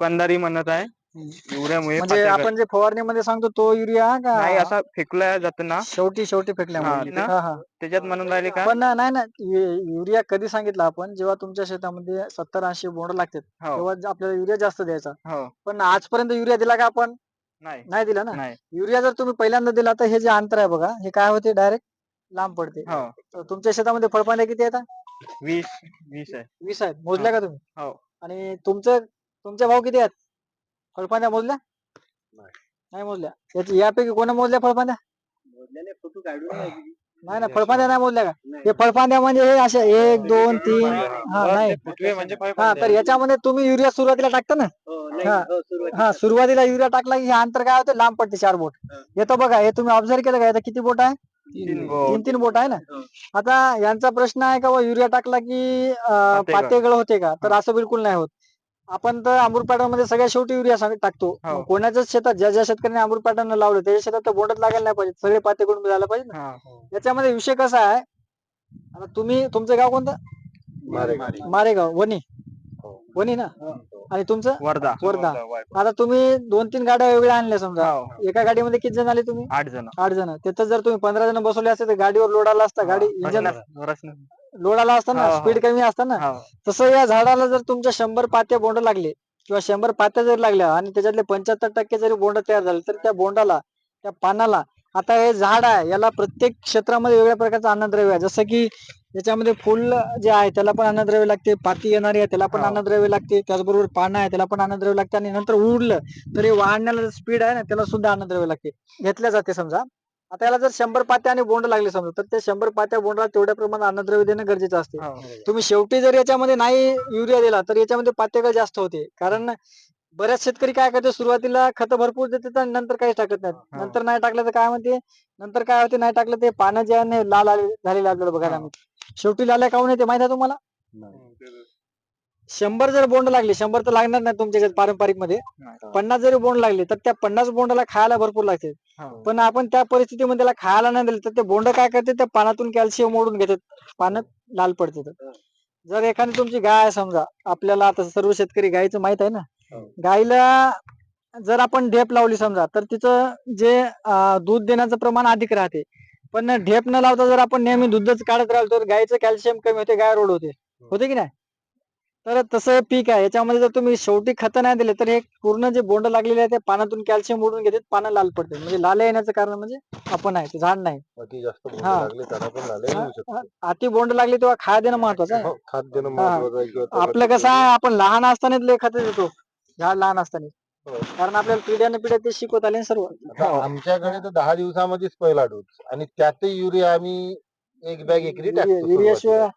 दुकानदारी म्हणत आहे. युरियामुळे म्हणजे आपण जे फवारणीमध्ये सांगतो तो युरिया का? नाही असा फेकला जातो ना. शेवटी शेवटी फेकल्यामुळे ना? हा हा. त्याच्यात म्हणून राहिले का? पण ना- नाही ना यु- युरिया कधी सांगितलं आपण? जेव्हा तुमच्या शेतामध्ये सत्तर ऐंशी बोंड लागतात हो. तेव्हा ज- आपल्याला युरिया जास्त द्यायचा. हो. पण आजपर्यंत युरिया दिला का आपण? नाही. नाही दिला ना? नाही. युरिया जर तुम्ही पहिल्यांदा दिला तर हे जे अंतर आहे बघा हे काय होते? डायरेक्ट लांब पडते. हो. तर तुमच्या शेतामध्ये फळपांड्या किती येतात वीस वीस आहे. वीस आहेत. मोजल्या का तुम्ही? हो. आणि तुमचं तुमचे भाव किती आहेत? फळपांद्या मोजल्या? नाही. मोजल्या. याची- यापैकी कोणा मोजल्या फळपांद्या नाही ना फळपांद्या नाही. मोजल्या का? हे फळपांद्या म्हणजे हे असे एक दोन तीन हा नाही. फुटवे म्हणजे हा फळफांद्या. तर याच्यामध्ये तुम्ही युरिया सुरुवातीला टाकता ना? हा हा. सुरुवातीला युरिया टाकला की हे अंतर काय होते? लांब पडते चार बोट. येतो बघा हे तुम्ही ऑब्झर्व केलं का? याचं किती बोट आहे? तीन बोट. तीन तीन बोट आहे ना? आता यांचा प्रश्न आहे का युरिया टाकला की अं. पातेगळ होते का? तर असं बिलकुल नाही होत. आपण तर आंबूर पॅटर्नमध्ये सगळ्यात शेवटी युरिया सांग- टाकतो. हो. मग कोणाच्याच शेतात ज्या ज्या शेतकऱ्यांनी आंबूर पॅटर्न लावलं त्याच्या शेतात तर बोंडच लागायला नाही पाहिजे. सगळे पातेगळून झालं पाहिजे ना. हा. याच्यामध्ये विषय कसा आहे? आता तुम्ही तुमचं गाव कोणतं? मारेगाव. वणी. वणी ना? आणि तुमचं? वर्धा. वर्धा. आता तुम्ही दोन तीन गाड्या वेगळ्या आणल्या समजा. हो एका गाडीमध्ये किती जण आले तुम्ही? आठ जण. आठ जण. तिथं जर तुम्ही पंधरा जण बसवले असते तर गाडीवर लोड आला असता गाडी इंजन लोड आला असता ना हो, हो. स्पीड कमी असता ना हो तसं या झाडाला जर तुमच्या शंभर पात्या बोंड लागले किंवा शंभर पात्या जरी लागल्या आणि त्याच्यातले पंच्याहत्तर टक्के जरी बोंड तयार झाले तर त्या बोंडाला त्या पानाला आता हे झाड आहे याला प्रत्येक क्षेत्रामध्ये वेगळ्या प्रकारचं अन्नद्रव्य आहे जसं की याच्यामध्ये फुल जे आहे त्याला पण अन्नद्रव्य लागते पाती येणारी आहे त्याला पण हो. अन्नद्रव्य लागते त्याचबरोबर पानं आहे त्याला पण अन्नद्रव्य लागते आणि नंतर उडलं तर हे वाढण्याला स्पीड आहे ना त्याला सुद्धा अन्नद्रव्य लागते घेतल्या जाते समजा आता याला जर शंभर पात्या आणि बोंड लागले समजा तर त्या शंभर पात्या बोंडाला तेवढ्या प्रमाणात अन्नद्रव्य देणं गरजेचं असते. हो तुम्ही शेवटी जर याच्यामध्ये नाही युरिया दिला तर याच्यामध्ये पातेगळ जास्त होते. कारण बऱ्याच शेतकरी काय करते सुरुवातीला खत भरपूर देतात आणि नंतर काहीच टाकत नाहीत. हो. नंतर नाही टाकलं तर काय म्हणते नंतर काय होते नाही टाकलं ते पानं जे आहे ना, लाल आले- झालेले आपल्याला बघायला हो. मिळते शेवटी लाल्या काऊन येते माहिती आहे तुम्हाला? शंभर जर बोंड लागले शंभर तर लागणार नाही तुमच्या पारंपरिकमध्ये पन्नास जरी बोंड लागले तर त्या पन्नास बोंडाला खायला भरपूर लागते. हो. पण आपण त्या परिस्थितीमध्ये त्याला खायला नाही दिलं तर ते बोंड काय करते त्या पानातून कॅल्शियम ओढून घेतात. पानं लाल पडते जर एखादी तुमची गाय आहे समजा आपल्याला आता सर्व शेतकरी गायचं माहीत आहे ना? हो. गायला जर आपण ढेप लावली समजा तर तिचं जे दूध देण्याचं प्रमाण अधिक राहते. पण ढेप न लावता जर आपण नेहमी दूधच काढत राहिलो तर गायचं कॅल्शियम कमी होते गाय रोड होते. होते की नाही? तर तसं हे पीक आहे याच्यामध्ये जर तुम्ही शेवटी खत नाही दिले तर हे पूर्ण जे बोंड लागलेले आहे ते पानातून कॅल्शियम ओढून घेतात पानं लाल पडते म्हणजे लाल येण्याचं कारण म्हणजे आपण आहे ते झाड नाही अति जास्त बोंड हा. लागले त्याला पण लाल्या येऊ शकते. अति बोंड लागले तेव्हा खाया देणं महत्वाचं आहे हो, खात देणं हा. महत्वाचं आहे किंवा त्याला आपलं कसं आहे आपण लहान असतानाच लय खत देतो झाड लहान असताना हो. कारण आपल्याला पिढ्याने पिढ्या ते शिकवत आले ना सर्व आता आमच्याकडे तर दहा दिवसामध्येच पहिला डोस आणि त्यातही युरिया आम्ही एक बॅग एकरी टाकतो युरिया शिवाय सुरुवातीला.